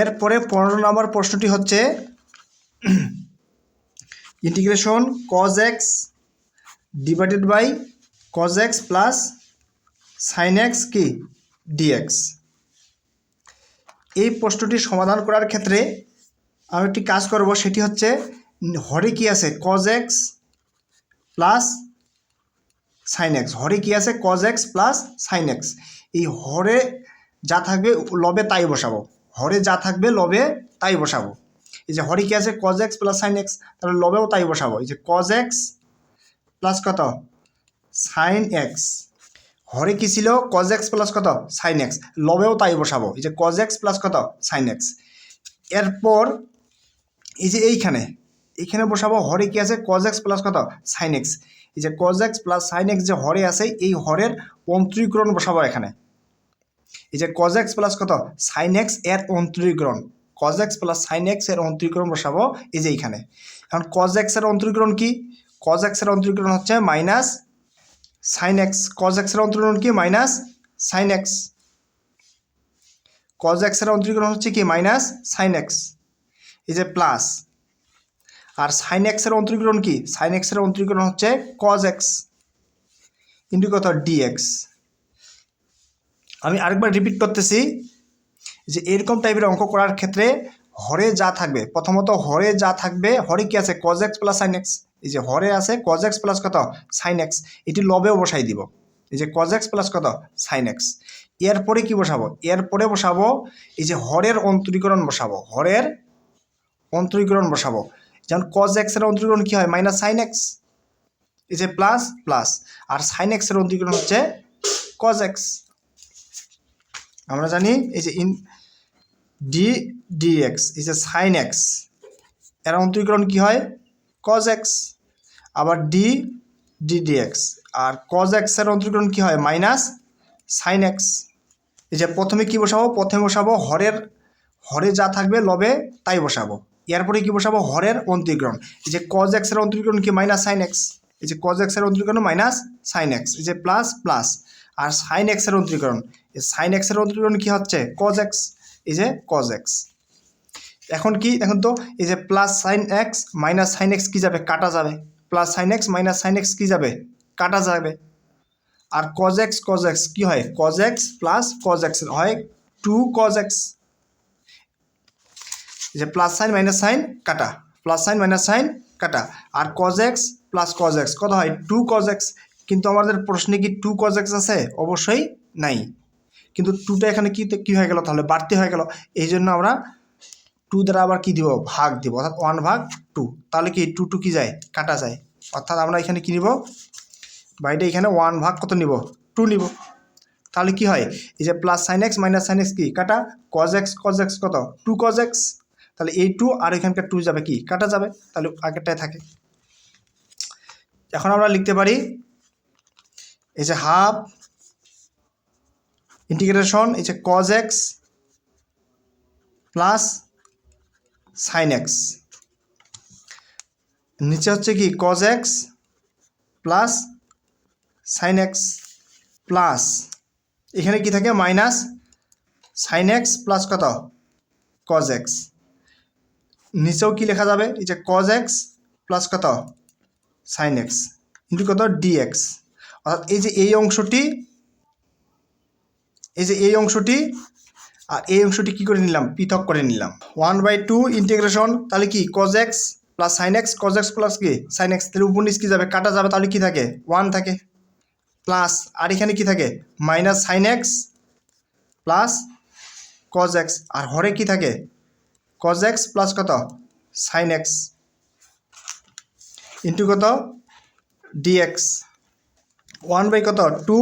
এরপরে পনেরো নম্বর প্রশ্নটি হচ্ছে integration cos x divided by cos x plus sine x কি? ডিএক্স এই প্রশ্নটি সমাধান করার ক্ষেত্রে আমি একটি কাজ করব, সেটি হচ্ছে, হরে কি আছে? Cos x plus sine x হরে কি আছে? Cos x plus sine x এই হরে যা থাকবে, লবে তাই বসাবো। হরে যা থাকবে লবে তাই বসাবো। এই যে হরে কি আছে? Cos x plus sine x তাহলে লবেও তাই বসাবো। এই যে কজ এক্স প্লাস কত? সাইন এক্স হরে কি ছিল? কজ এক্স প্লাস কত? সাইন এক্স লবেও তাই বসাবো। এই যে কজ এক্স প্লাস কত? সাইন এক্স এরপর এই যে এইখানে এইখানে বসাবো হরে কি আছে? কজ এক্স প্লাস কত? সাইন এক্স এই যে cos x plus sine x যে হরে আছে, এই হরের অন্তরীকরণ বসাবো এখানে। এই যে কজ এক্স প্লাস কত? সাইন এক্সের অন্তরীকরণ। কজ এক্স প্লাস সাইন এক্সের অন্তরীকরণ বসাবো এই যে এইখানে। এখন কজ এক্সের অন্তরীকরণ কি? কজ এক্সের অন্তরীকরণ হচ্ছে মাইনাস সাইন এক্স কজ এক্সের অন্তরীকরণ কি? মাইনাস সাইন এক্স কজ এক্সের অন্তরীকরণ হচ্ছে কি? মাইনাস সাইন এক্স এই যে প্লাস আর সাইন এক্সের অন্তরীকরণ কি? সাইন এক্সের অন্তরীকরণ হচ্ছে কজ এক্স ইন্টু কত? ডিএক্স আমি আরেকবার রিপিট করতেছি যে এরকম টাইপের অঙ্ক করার ক্ষেত্রে হরে যা থাকবে। প্রথমত হরে যা থাকবে, হরে কি আছে? Cos x plus sine x এই যে হরে আছে কজ এক্স প্লাস কত? সাইন এক্স এটি লবেও বসাই দিব। এই যে কজ এক্স প্লাস কত? সাইন এক্স এরপরে কি বসাবো? এরপরে বসাবো, এই যে হরের অন্তরীকরণ বসাবো। হরের অন্তরীকরণ বসাবো। যেমন কজ এক্সের অন্তরীকরণ কী হয়? মাইনাস সাইন এক্স এই যে প্লাস প্লাস আর সাইন এক্সের অন্তরীকরণ হচ্ছে কজ এক্স আমরা জানি এই যে ইন ডি ডি এক্স এই যে সাইন এক্সের অন্তরীকরণ কী হয়? কজ এক্স আবার ডি ডি ডি এক্স আর কজ এক্সের অন্তরীকরণ কী হয়? মাইনাস সাইন এক্স এই যে প্রথমে কি বসাবো? প্রথমে বসাবো হরের, হরে যা থাকবে লবে, তাই বসাবো। এরপরে কি বসাবো? হরের অন্তরীকরণ। এই যে কজ এক্সের অন্তরীকরণ কি? মাইনাস সাইন এক্স এই যে কজ এক্সের অন্তরীকরণ মাইনাস সাইন এক্স এই যে প্লাস প্লাস আর সাইন এক্সের অন্তরীকরণ। এই সাইন এক্সের অন্তরীকরণ কি হচ্ছে? কজ এক্স এই যে কজ এক্স এখন কি? এখন তো এই যে plus sine x minus sine x কী যাবে? কাটা যাবে। Plus sine x minus sine x কী যাবে? কাটা যাবে। আর কজ এক্স কজ এক্স কী হয়? Cos x plus cos x হয় টু কজ এক্স যে প্লাস সাইন মাইনাস সাইন কাটা। প্লাস সাইন মাইনাস সাইন কাটা। আর cos x plus cos x কত হয়? টু কজ এক্স কিন্তু আমাদের প্রশ্নে কি টু কজ এক্স আছে? অবশ্যই নাই। কিন্তু টুটা এখানে কী কী হয়ে গেল? তাহলে বাড়তি হয়ে গেল। এই জন্য আমরা টু দ্বারা আবার কী দিব? ভাগ দিব। অর্থাৎ ওয়ান ভাগ টু তাহলে কি টু টু কী যায়? কাটা যায়। অর্থাৎ আমরা এখানে কী নিব? বাইরে এখানে ওয়ান ভাগ কত নিব? টু নিব। তাহলে কি হয়? এই যে plus sine x minus sine x কি? কাটা। কজ এক্স কজ এক্স কত? টু কজ এক্স তাহলে এই টু আর এখানকার টু যাবে কি? কাটা যাবে। তাহলে আগেরটায় থাকে। এখন আমরা লিখতে পারি এই যে হাফ ইন্টিগ্রেশন এই যে cos x plus sine x নিচে হচ্ছে কি cos x plus sine x plus এখানে কি থাকে মাইনাস সাইন এক্স প্লাস কত? কজ এক্স নিচেও কি লেখা যাবে, এই যে কজ এক্স প্লাস কত? সাইন এক্স ইন্টু কত? ডিএক্স অর্থাৎ এই যে এই অংশটি, এই যে এই অংশটি, আর এই অংশটি কী করে নিলাম? পৃথক করে নিলাম। ওয়ান বাই টু ইন্টিগ্রেশন, তাহলে কি? Cos x plus sine x cos x plus কি? সাইন এক্স তাহলে উপর নিচ কী যাবে? কাটা যাবে, তাহলে কি থাকে? ওয়ান থাকে। প্লাস আর এখানে কি থাকে? Minus sine x plus cos x আর হরে কি থাকে? কজ এক্স প্লাস কত? সাইন এক্স ইন্টু কত? ডিএক্স ওয়ান বাই কত? টু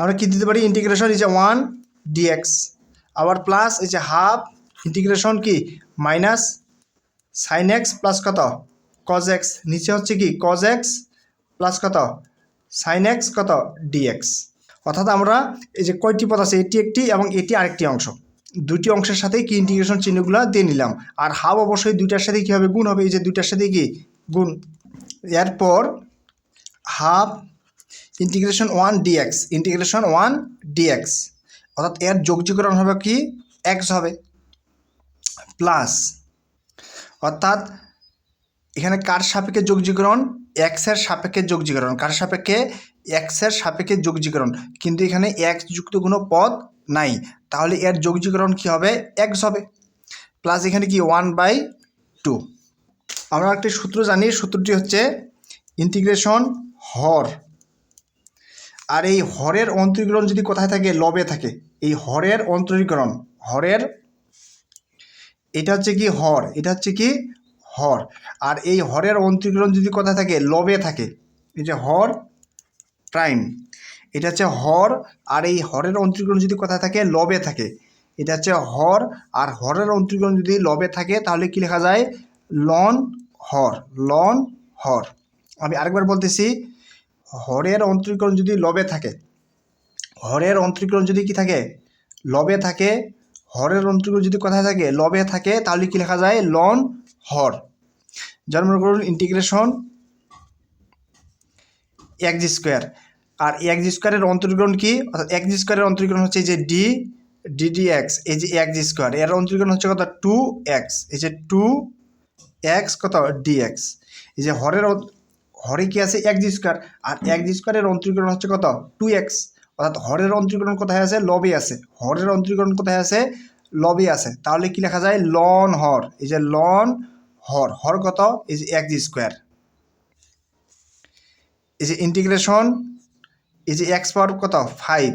আমরা কী দিতে পারি? Integration is a one dx আবার প্লাস এই যে হাফ ইন্টিগ্রেশন কি? মাইনাস সাইন এক্স প্লাস কত? কজ এক্স নিচে হচ্ছে কি? কজ এক্স প্লাস কত? সাইন এক্স কত? ডিএক্স অর্থাৎ আমরা এই যে কয়টি পদ আছে, এটি একটি এবং এটি আরেকটি অংশ। দুটি অংশের সাথে কি ইন্টিগ্রেশন চিহ্নগুলো দিয়ে নিলাম। আর হাফ অবশ্যই দুইটার সাথে কী হবে গুণ হবে? এই যে দুইটার সাথে কি? গুণ। এরপর half integration one dx integration one dx অর্থাৎ এর যোগজীকরণ হবে কি? এক্স হবে প্লাস অর্থাৎ এখানে কার সাপেক্ষে যোগজীকরণ এক্সের সাপেক্ষে যোগজীকরণ কার সাপেক্ষে? এক্সের সাপেক্ষে যোগজীকরণ কিন্তু এখানে এক্স যুক্ত কোনো পদ নাই। তাহলে এর যোগজীকরণ কি হবে? এক্স হবে। প্লাস এখানে কি? ওয়ান বাই টু আমরা একটি সূত্র জানি। সূত্রটি হচ্ছে ইন্টিগ্রেশন হর। আর এই হরের অন্তরীকরণ যদি কোথায় থাকে? লবে থাকে। এই হরের অন্তরীকরণ, হরের, এটা হচ্ছে কি হর? এটা হচ্ছে কি হর। আর এই হরের অন্তরীকরণ যদি কোথায় থাকে? লবে থাকে। এই যে হর, প্রাইম। এটা হচ্ছে হর, আর এই হরের অন্তরীকরণ যদি কোথায় থাকে? লবে থাকে। এটা হচ্ছে হর, আর হরের অন্তরীকরণ যদি লবে থাকে, তাহলে কি লেখা যায়? লন হর লন হর। আমি আরেকবার বলতেছি হরের অন্তরীকরণ যদি লবে থাকে, হরের অন্তরীকরণ যদি কি থাকে? লবে থাকে, হরের অন্তরীকরণ যদি কোথায় থাকে? লবে থাকে, তাহলে কি লেখা যায়? লন হর। যেমন মনে করুন ইন্টিগ্রেশন এক্স স্কোয়ার আর এক্স স্কোয়ারের অন্তরীকরণ কি? অর্থাৎ এক জি স্কোয়ারের অন্তরীকরণ হচ্ছে যে ডি ডিডি এক্স এই যে এক্স স্কোয়ার এর অন্তরীকরণ হচ্ছে কত? টু এক্স এই যে টু এক্স কত? ডি এক্স এই যে হরের হরে কি আছে? এক্স স্কোয়ার আর এক্স স্কোয়ারের অন্তরীকরণ হচ্ছে কত? টু এক্স অর্থাৎ হরের অন্তরীকরণ কোথায় আছে? লবে আছে। হরের অন্তরীকরণ কোথায় আছে? লবে আছে। তাহলে কি লেখা যায়? লন হর। এই যে লন হর। হর কত? এই যে এক্স স্কোয়ার এই যে ইন্টিগ্রেশন এই যে এক্স পাওয়ার কত? ফাইভ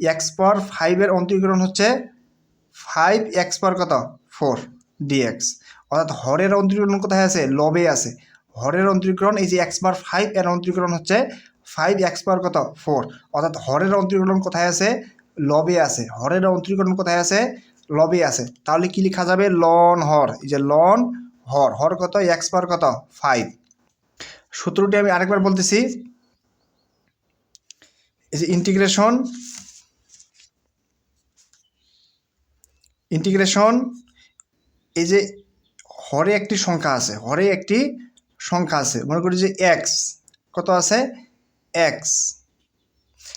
এক্স পাওয়ার ফাইভের অন্তরীকরণ হচ্ছে ফাইভ এক্স পাওয়ার কত? ফোর ডিএক্স অর্থাৎ হরের অন্তরীকরণ কোথায় আছে? লবে আছে। হরের অন্তরীকরণ, এই যে এক্স বার ফাইভ এর অন্তরীকরণ হচ্ছে ফাইভ এক্স পাওয়ার কত? ফোর অর্থাৎ হরের অন্তরীকরণ কোথায় আছে? লবে আছে। হরের অন্তরীকরণ কোথায় আছে? লবে আছে। তাহলে কি লেখা যাবে? লন হর। এই যে লন হর। হর কত? এক্স পাওয়ার কত? ফাইভ সূত্রটি আমি আরেকবার বলতেছি। এই যে ইন্টিগ্রেশন ইন্টিগ্রেশন এই যে হরে একটি সংখ্যা আছে। হরে একটি সংখ্যা আছে। মনে করি যে এক্স কত আছে? এক্স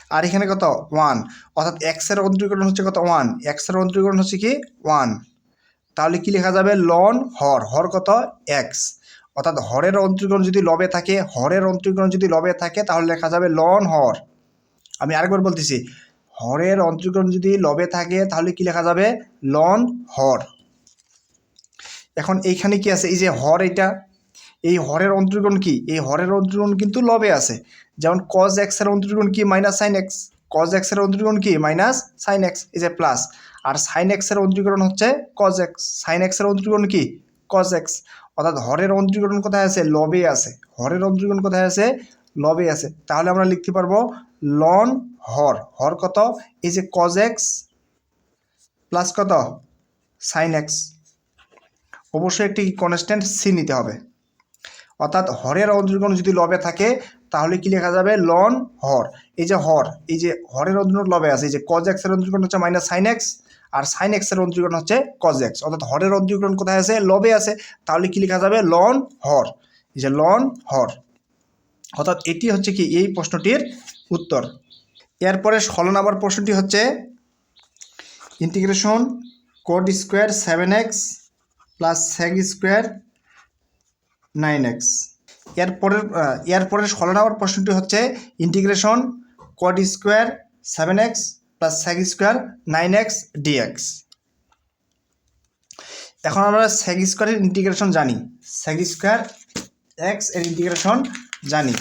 আর এখানে কত? ওয়ান অর্থাৎ এক্সের অন্তরীকরণ হচ্ছে কত? ওয়ান এক্সের অন্তরীকরণ হচ্ছে কি? ওয়ান তাহলে কি লেখা যাবে? লন হর। হর কত? এক্স অর্থাৎ হরের অন্তরীকরণ যদি লবে থাকে, হরের অন্তরীকরণ যদি লবে থাকে, তাহলে লেখা যাবে লন হর। আমি আরেকবার বলতেছি, হরের অন্তরীকরণ যদি লবে থাকে, তাহলে কি লেখা যাবে? লন হর। এখন এইখানে কি আছে? এই যে হর এটা এই হরের অন্তরীকরণ কি? এই হরের অন্তরীকরণ কিন্তু লবে আছে। যেমন কজ এক্সের অন্তরীকরণ কি মাইনাস সাইন এক্স কজ এক্সের অন্তরীকরণ কি? মাইনাস সাইন এক্স এই যে প্লাস আর সাইন এক্সের অন্তরীকরণ হচ্ছে কজ এক্স সাইন এক্সের অন্তরীকরণ কি? কজ এক্স অর্থাৎ হরের অন্তরীকরণ কোথায় আছে? লবে আছে। হরের অন্তরীকরণ কোথায় আছে? লবে আছে। তাহলে আমরা লিখতে পারব লন হর। হর কত? এই যে কজ এক্স প্লাস কত? সাইন এক্স অবশ্যই একটি কনস্ট্যান্ট সি নিতে হবে। অর্থাৎ হরের অন্তরীকরণ যদি লবে থাকে, তাহলে কি লেখা যাবে? লন হর। এই যে হর, এই যে হরের অন্তরীকরণ লবে আছে, এই যে কজ এক্সের অন্তরীকরণ হচ্ছে মাইনাস সাইন এক্স আর সাইন এক্সের অন্তরীকরণ হচ্ছে কজ এক্স অর্থাৎ হরের অন্তরীকরণ কোথায় আছে? লবে আছে। তাহলে কি লেখা যাবে? লন হর। এই যে লন হর। অর্থাৎ এটি হচ্ছে কি? এই প্রশ্নটির উত্তর। এরপরে ষোলো নম্বর প্রশ্নটি হচ্ছে integration code square seven x plus sec square nine x এরপরের এরপরের ষোলো নম্বর প্রশ্নটি হচ্ছে integration code square seven x plus sec square nine x dx এখন আমরা সেক স্কোয়ারের ইন্টিগ্রেশন জানি। সেক স্কোয়ার এক্সের ইন্টিগ্রেশন জানি।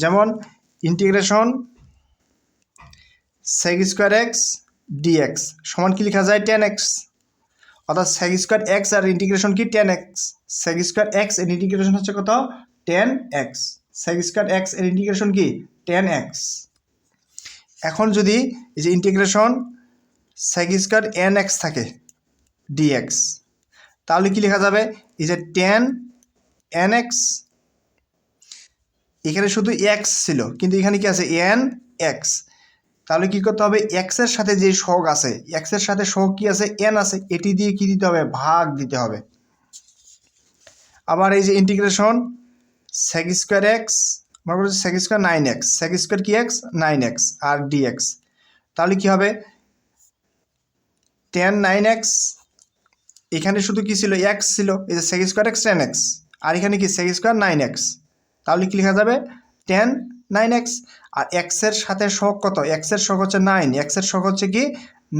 যেমন integration sec square x dx সমান কি লেখা যায়? টেন এক্স অর্থাৎ সেক স্কোয়ার এক্স আর ইন্টিগ্রেশন কি? টেন এক্স সেক স্কোয়ার এক্সের ইন্টিগ্রেশন হচ্ছে কত? টেন এক্স সেক স্কোয়ার এক্সের ইন্টিগ্রেশন কি? টেন এক্স এখন যদি এই যে integration sec square n x থাকে ডিএক্স তাহলে কি লেখা যাবে? এই যে টেন এন এক্স এখানে শুধু এক্স ছিল, কিন্তু এখানে কি আছে? এন এক্স তাহলে কি করতে হবে? এক্সের সাথে যে শোক আছে এক্সের সাথে শোক কি আছে? এন আছে। এটি দিয়ে কি দিতে হবে? ভাগ দিতে হবে। আবার এই যে ইন্টিগ্রেশন সেক স্কোয়ার এক্স মনে করছি sec square nine x sec square কি এক্স নাইন এক্স আর ডি এক্স তাহলে কি হবে? টেন নাইন এক্স এখানে শুধু কি ছিল? এক্স ছিল। এই যে sec square x tan x আর এখানে কি? সেক স্কোয়ার নাইন এক্স তাহলে কি লেখা যাবে? টেন নাইন এক্স আর এক্সের সাথে শখ কত? এক্সের শখ হচ্ছে নাইন এক্সের শখ হচ্ছে কি?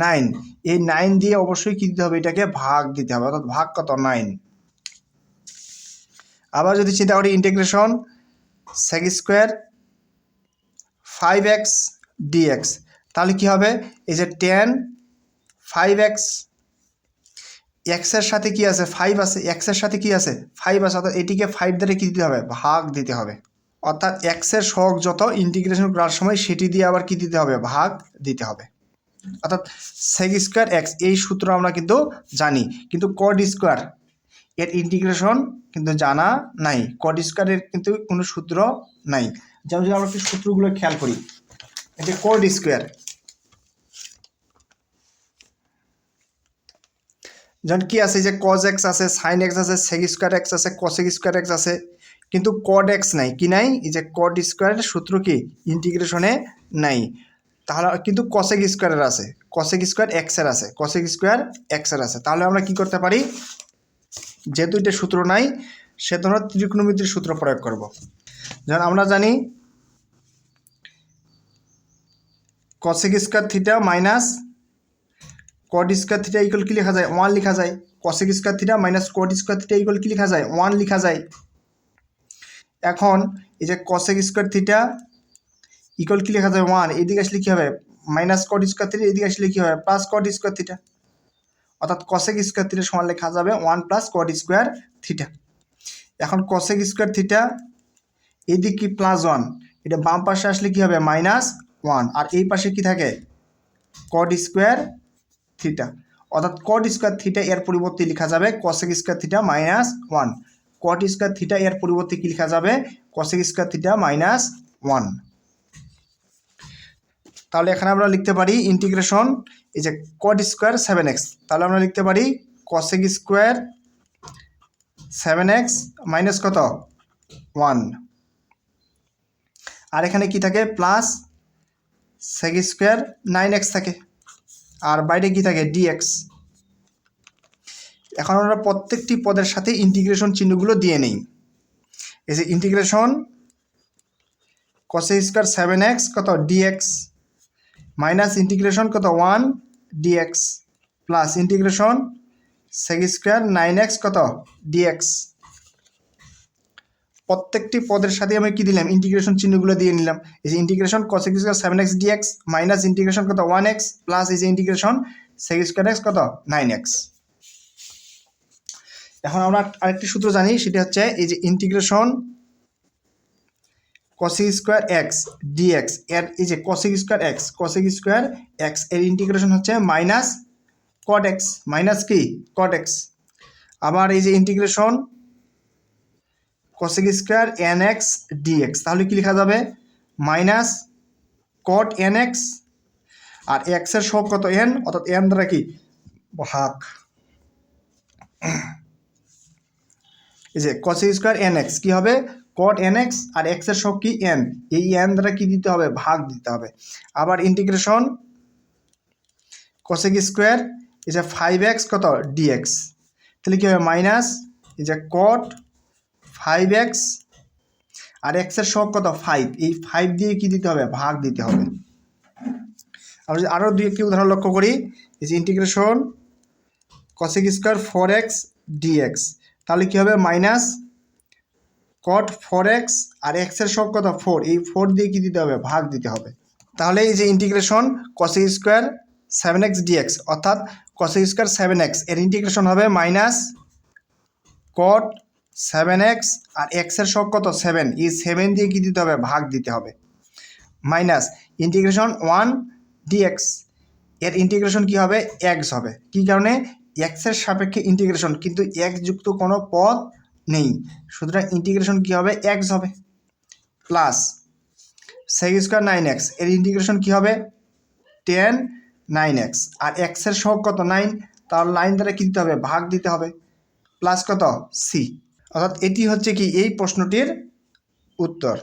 নাইন এই নাইন দিয়ে অবশ্যই কি দিতে হবে? এটাকে ভাগ দিতে হবে, অর্থাৎ ভাগ কত? নাইন আবার যদি চিন্তা করি integration sec square five x dx তাহলে কী হবে? এই যে টেন ফাইভ এক্স এক্সের সাথে কি আছে? ফাইভ আছে। এক্সের সাথে কি আছে? ফাইভ আছে, অর্থাৎ এটিকে ফাইভ দ্বারা কি দিতে হবে? ভাগ দিতে হবে। অর্থাৎ এক্সের শখ যত ইন্টিগ্রেশন করার সময় সেটি দিয়ে আবার কি দিতে হবে? ভাগ দিতে হবে। অর্থাৎ সেক স্কোয়ার এক্স এই সূত্র আমরা কিন্তু জানি। কিন্তু কড স্কোয়ার এর ইন্টিগ্রেশন কিন্তু জানা নাই। কড স্কোয়ারের কিন্তু কোনো সূত্র নাই। যেমন যদি আমরা একটু সূত্রগুলো খেয়াল করি। এটা কড স্কোয়ার যেমন কি আছে? যে কজ এক্স আছে সাইন এক্স আছে সেক স্কোয়ার এক্স আছে কসেক স্কোয়ার এক্স আছে। কিন্তু কড এক্স নাই। কি নাই? এই যে কড স্কোয়ারের সূত্র কি? ইন্টিগ্রেশনে নাই। তাহলে কিন্তু কসেক স্কোয়ারের আছে। কসেক স্কোয়ার এক্সের আছে। কসেক স্কোয়ার এক্সের আছে। তাহলে আমরা কি করতে পারি? যেহেতু এটা সূত্র নাই সেহেতু আমরা ত্রিকোণমিতির সূত্র প্রয়োগ করব। যেমন আমরা জানি cosec square theta minus cot square theta equal কি লেখা যায়? ওয়ান লেখা যায়। Cosec square theta minus cot square theta equal কি লেখা যায়? ওয়ান লেখা যায়। এখন এই যে কসেক স্কোয়ার থিটা ইকুয়াল কি লেখা যাবে? ওয়ান এদিকে আসলে কী হবে? মাইনাস কট স্কোয়ার থিটা এদিকে আসলে কী হবে? প্লাস কট স্কোয়ার থিটা অর্থাৎ কসেক স্কোয়ার থিটা সমান লেখা যাবে one plus cot square theta এখন কসেক স্কোয়ার থিটা এদিক কি প্লাস ওয়ান এটা বাম পাশে আসলে কি হবে? মাইনাস ওয়ান আর এই পাশে কি থাকে? কট স্কোয়ার থিটা অর্থাৎ কট স্কোয়ার থিটা এর পরিবর্তে লেখা যাবে cosec square theta minus one cot square theta এর পরিবর্তে কি লেখা যাবে? Cosec square theta minus one তাহলে এখানে আমরা লিখতে পারি ইন্টিগ্রেশন এই যে কট স্কোয়ার সেভেন এক্স তাহলে আমরা লিখতে পারি cosec square seven x minus কত? ওয়ান আর এখানে কি থাকে? Plus sec square nine x থাকে। আর বাইরে কি থাকে? ডিএক্স এখন আমরা প্রত্যেকটি পদের সাথে ইন্টিগ্রেশন চিহ্নগুলো দিয়ে নেই। এই যে integration cosec square seven x কত? ডিএক্স মাইনাস ইন্টিগ্রেশন কত? One dx plus integration sec square nine x কত? ডিএক্স প্রত্যেকটি পদের সাথে আমি কি দিলাম? ইন্টিগ্রেশন চিহ্নগুলো দিয়ে নিলাম। এই যে integration cosec square seven x dx minus integration কত? ওয়ান এক্স প্লাস এই যে ইন্টিগ্রেশন সেক স্কোয়ার এক্স কত? নাইন এক্স এখন আমরা আরেকটি সূত্র জানি, সেটা হচ্ছে এই যে integration cosec square x dx এর এই যে cosec square x cosec square এক্সের ইন্টিগ্রেশন হচ্ছে মাইনাস কট এক্স মাইনাস কি? কট এক্স আবার এই যে integration cosec square n x dx তাহলে কি লেখা যাবে? মাইনাস কট এন এক্স আর এক্সের সব কত এন অর্থাৎ এন দ্বারা কি? ভাগ। এই যে কসেক স্কোয়ার এন এক্স কী হবে? কট এন এক্স আর এক্সের সব কি? এন এই এন দ্বারা কী দিতে হবে? ভাগ দিতে হবে। আবার ইন্টিগ্রেশন কসেক স্কোয়ার এই যে ফাইভ এক্স কত? ডিএক্স তাহলে কী হবে? মাইনাস এই যে কট ফাইভ এক্স আর এক্সের সব কত? ফাইভ এই ফাইভ দিয়ে কি দিতে হবে? ভাগ দিতে হবে। আমরা যদি আরও দুই একটি উদাহরণ লক্ষ্য করি, এই যে integration cosec square four x dx তাহলে কী হবে? মাইনাস কট ফোর এক্স আর এক্সের সব কত? ফোর এই ফোর দিয়ে কী দিতে হবে? ভাগ দিতে হবে। তাহলে এই যে integration cosec square seven x dx অর্থাৎ কসেক স্কোয়ার সেভেন এক্সের ইন্টিগ্রেশন হবে মাইনাস কট সেভেন এক্স আর এক্সের সব কত? সেভেন এই সেভেন দিয়ে কী দিতে হবে? ভাগ দিতে হবে। মাইনাস ইন্টিগ্রেশন ওয়ান ডিএক্স এর ইন্টিগ্রেশন কি হবে? এক্স হবে। কি কারণে? এক্সের সাপেক্ষে ইন্টিগ্রেশন কিন্তু এক্স যুক্ত কোনো পদ নেই। সুতরাং ইন্টিগ্রেশন কি হবে? এক্স হবে। প্লাস সেক স্কোয়ার নাইন এক্সের ইন্টিগ্রেশন কি হবে? টেন নাইন এক্স আর এক্সের সহগ কত? নাইন তার লাইন দ্বারা কী দিতে হবে? ভাগ দিতে হবে। প্লাস কত? সি অর্থাৎ এটি হচ্ছে কি এই প্রশ্নটির উত্তর।